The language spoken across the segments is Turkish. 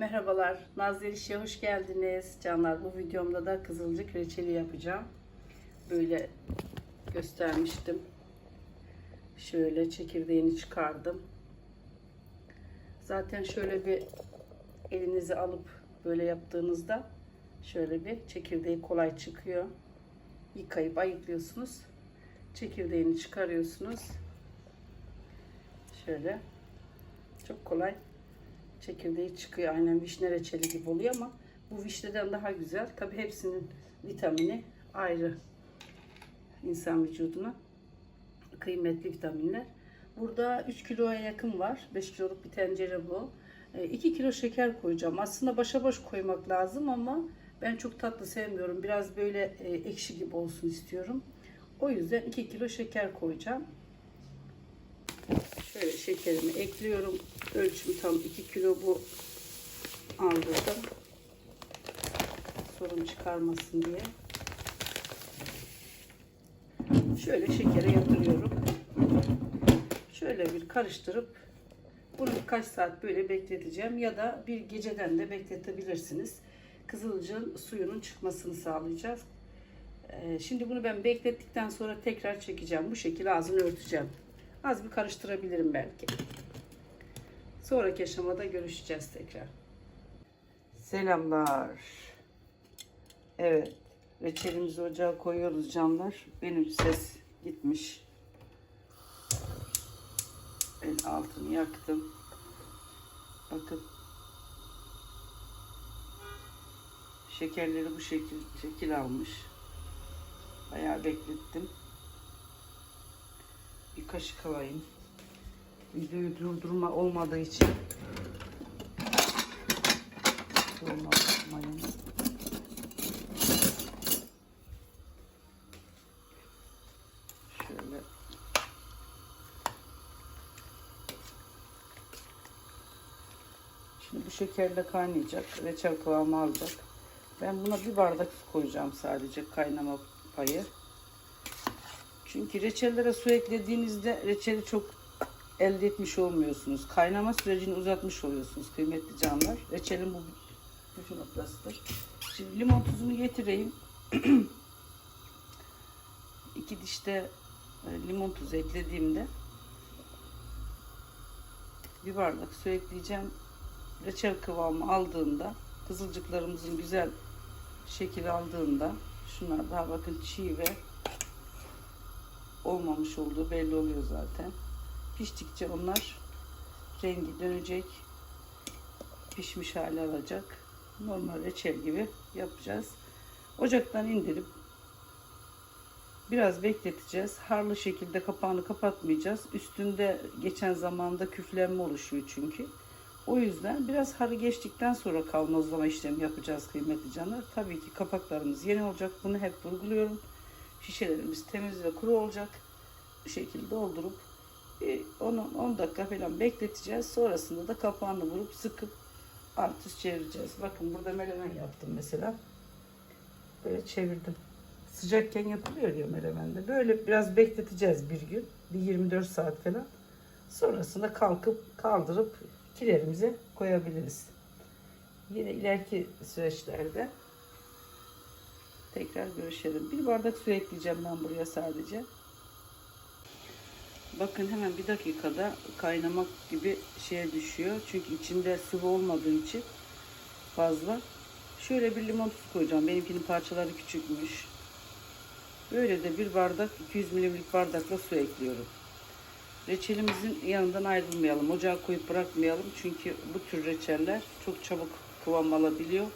Merhabalar, Nazlı hoş geldiniz. Canlar bu videomda da kızılcık reçeli yapacağım. Böyle göstermiştim. Şöyle çekirdeğini çıkardım. Zaten şöyle bir elinizi alıp böyle yaptığınızda şöyle bir çekirdeği kolay çıkıyor. Yıkayıp ayıklıyorsunuz. Çekirdeğini çıkarıyorsunuz. Şöyle çok kolay çekirdeği çıkıyor. Aynen vişne reçeli gibi oluyor ama bu vişneden daha güzel. Tabi hepsinin vitamini ayrı insan vücuduna. Kıymetli vitaminler. Burada 3 kiloya yakın var. 5 kiloluk bir tencere bu. 2 kilo şeker koyacağım. Aslında başa baş koymak lazım ama ben çok tatlı sevmiyorum. Biraz böyle e, ekşi gibi olsun istiyorum. O yüzden 2 kilo şeker koyacağım. Şöyle şekerimi ekliyorum. Ölçüm tam 2 kilo bu aldırdım. Sorun çıkarmasın diye. Şöyle şekere yatırıyorum. Şöyle bir karıştırıp bunu birkaç saat böyle bekleteceğim ya da bir geceden de bekletebilirsiniz. Kızılcığın suyunun çıkmasını sağlayacağız. Ee, Şimdi bunu ben beklettikten sonra tekrar çekeceğim. Bu şekilde ağzını örteceğim. Az bir karıştırabilirim belki. Sonraki aşamada görüşeceğiz tekrar. Selamlar. Evet. Reçelimizi ocağa koyuyoruz canlar. Benim ses gitmiş. Ben altını yaktım. Bakın. Şekerleri bu şekil şekil almış. Bayağı beklettim. Bir kaşık alayım. Videoyu durdurma olmadığı için durmayın. Şöyle Şimdi bu şekerle kaynayacak. Reçel kıvamı alacak. Ben buna bir bardak su koyacağım sadece kaynama payı. Çünkü reçellere su eklediğinizde reçeli çok elde etmiş olmuyorsunuz. Kaynama sürecini uzatmış oluyorsunuz kıymetli canlar. Reçelin bu püf noktasıdır. Şimdi limon tuzunu getireyim. İki dişte e, limon tuzu eklediğimde bir bardak su ekleyeceğim. Reçel kıvamı aldığında kızılcıklarımızın güzel şekil aldığında şunlar daha bakın çiğ ve olmamış olduğu belli oluyor zaten. Piştikçe onlar rengi dönecek. Pişmiş hale alacak. Normal reçel gibi yapacağız. Ocaktan indirip biraz bekleteceğiz. Harlı şekilde kapağını kapatmayacağız. Üstünde geçen zamanda küflenme oluşuyor çünkü. O yüzden biraz harı geçtikten sonra kavanozlama işlemi yapacağız kıymetli canlar. Tabii ki kapaklarımız yeni olacak. Bunu hep vurguluyorum. Şişelerimiz temiz ve kuru olacak. Bu şekilde doldurup 10 dakika falan bekleteceğiz. Sonrasında da kapağını vurup sıkıp alt üst çevireceğiz. Bakın burada melemen yaptım mesela. Böyle çevirdim. Sıcakken yapılıyor ya melemende. Böyle biraz bekleteceğiz bir gün. Bir 24 saat falan. Sonrasında kalkıp kaldırıp kilerimize koyabiliriz. Yine ileriki süreçlerde tekrar görüşelim. Bir bardak su ekleyeceğim ben buraya sadece. Bakın hemen bir dakikada kaynamak gibi şeye düşüyor. Çünkü içinde sıvı olmadığı için fazla. Şöyle bir limon tuzu koyacağım. Benimkinin parçaları küçükmüş. Böyle de bir bardak 200 milimlik bardakla su ekliyorum. Reçelimizin yanından ayrılmayalım. Ocağa koyup bırakmayalım. Çünkü bu tür reçeller çok çabuk kıvam alabiliyor.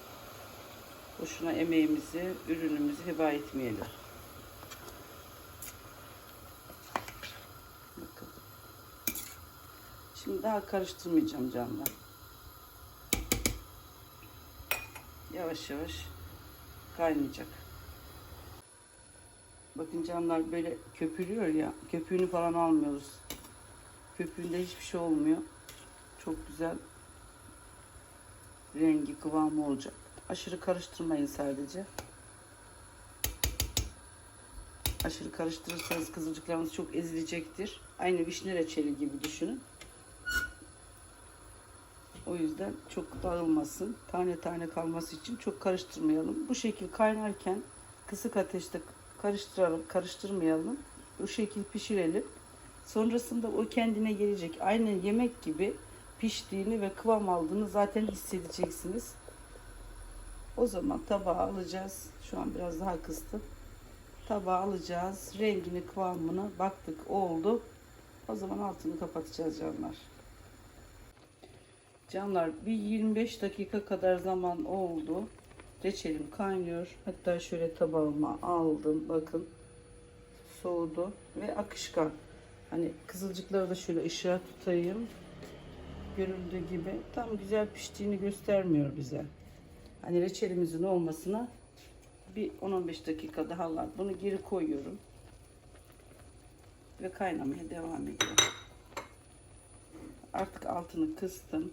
Boşuna emeğimizi, ürünümüzü heba etmeyelim. Bakın. Şimdi daha karıştırmayacağım canlar. Yavaş yavaş kaynayacak. Bakın canlar böyle köpürüyor ya. Köpüğünü falan almıyoruz. Köpüğünde hiçbir şey olmuyor. Çok güzel rengi kıvamı olacak. Aşırı karıştırmayın sadece. Aşırı karıştırırsanız kızılcıklarınız çok ezilecektir. Aynı vişne reçeli gibi düşünün. O yüzden çok dağılmasın. Tane tane kalması için çok karıştırmayalım. Bu şekil kaynarken kısık ateşte karıştıralım, karıştırmayalım. Bu şekil pişirelim. Sonrasında o kendine gelecek. Aynı yemek gibi piştiğini ve kıvam aldığını zaten hissedeceksiniz. O zaman tabağa alacağız. Şu an biraz daha kıstım. Tabağa alacağız. Rengini, kıvamını baktık oldu. O zaman altını kapatacağız canlar. Canlar bir 25 dakika kadar zaman oldu. Reçelim kaynıyor. Hatta şöyle tabağıma aldım. Bakın soğudu ve akışkan. Hani kızılcıkları da şöyle ışığa tutayım. Görüldüğü gibi tam güzel piştiğini göstermiyor bize. Hani reçelimizin olmasına bir 10-15 dakika daha var. Bunu geri koyuyorum. Ve kaynamaya devam ediyor. Artık altını kıstım.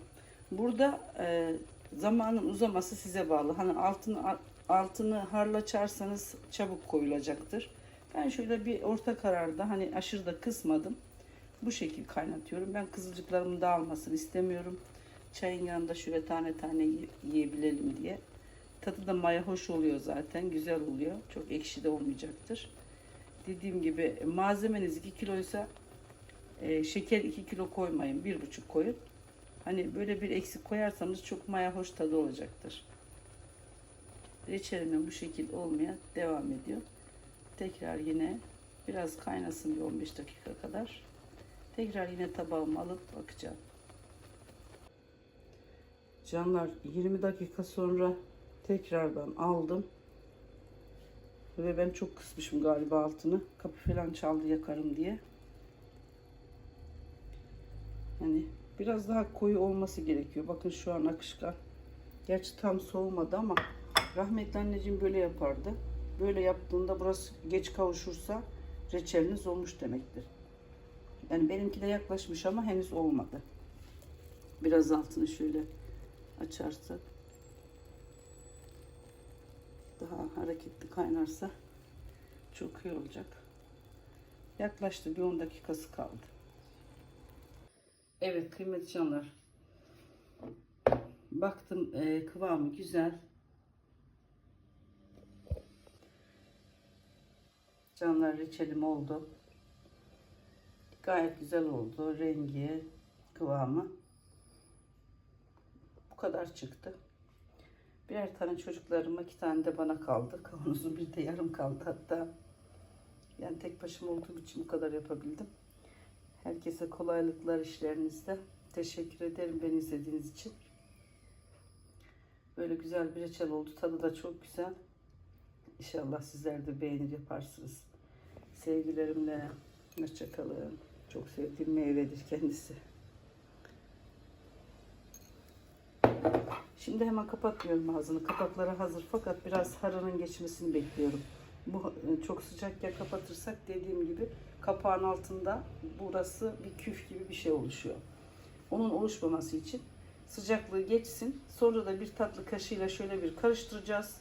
Burada e, zamanın uzaması size bağlı. Hani altını altını harlaçarsanız çabuk koyulacaktır. Ben şöyle bir orta kararda hani aşırı da kısmadım. Bu şekil kaynatıyorum. Ben kızılcıklarımın dağılmasını istemiyorum. Çayın yanında şöyle tane tane yiyebilelim diye. Tadı da maya hoş oluyor zaten. Güzel oluyor. Çok ekşi de olmayacaktır. Dediğim gibi malzemeniz 2 kiloysa e, şeker 2 kilo koymayın. 1,5 koyun. Hani böyle bir eksik koyarsanız çok maya hoş tadı olacaktır. Reçelimin bu şekil olmaya devam ediyor. Tekrar yine biraz kaynasın bir 15 dakika kadar. Tekrar yine tabağıma alıp bakacağım. Canlar 20 dakika sonra tekrardan aldım. Ve ben çok kısmışım galiba altını. Kapı falan çaldı yakarım diye. Hani biraz daha koyu olması gerekiyor. Bakın şu an akışkan. Gerçi tam soğumadı ama rahmetli anneciğim böyle yapardı. Böyle yaptığında burası geç kavuşursa reçeliniz olmuş demektir. Yani benimki de yaklaşmış ama henüz olmadı. Biraz altını şöyle açarsak daha hareketli kaynarsa çok iyi olacak. Yaklaştı bir 10 dakikası kaldı. Evet kıymetli canlar. Baktım e, kıvamı güzel. Canlar reçelim oldu. Gayet güzel oldu. Rengi, kıvamı. Kadar çıktı. Birer tane çocuklarıma, iki tane de bana kaldı. Kavanozun bir de yarım kaldı hatta. Yani tek başıma olduğum için bu kadar yapabildim. Herkese kolaylıklar işlerinizde. Teşekkür ederim beni izlediğiniz için. Böyle güzel bir reçel oldu. Tadı da çok güzel. İnşallah sizler de beğenir yaparsınız. Sevgilerimle hoşçakalın. Çok sevdiğim meyvedir kendisi. Şimdi hemen kapatmıyorum ağzını. Kapakları hazır fakat biraz harının geçmesini bekliyorum. Bu e, çok sıcak ya kapatırsak dediğim gibi kapağın altında burası bir küf gibi bir şey oluşuyor. Onun oluşmaması için sıcaklığı geçsin. Sonra da bir tatlı kaşığıyla şöyle bir karıştıracağız.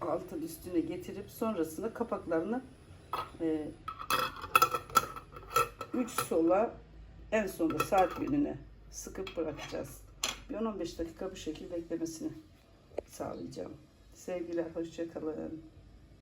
Altın üstüne getirip sonrasında kapaklarını e, 3 sola en sonunda saat yönüne sıkıp bırakacağız. Bir 10-15 dakika bu şekilde beklemesini sağlayacağım. Sevgiler, hoşçakalın.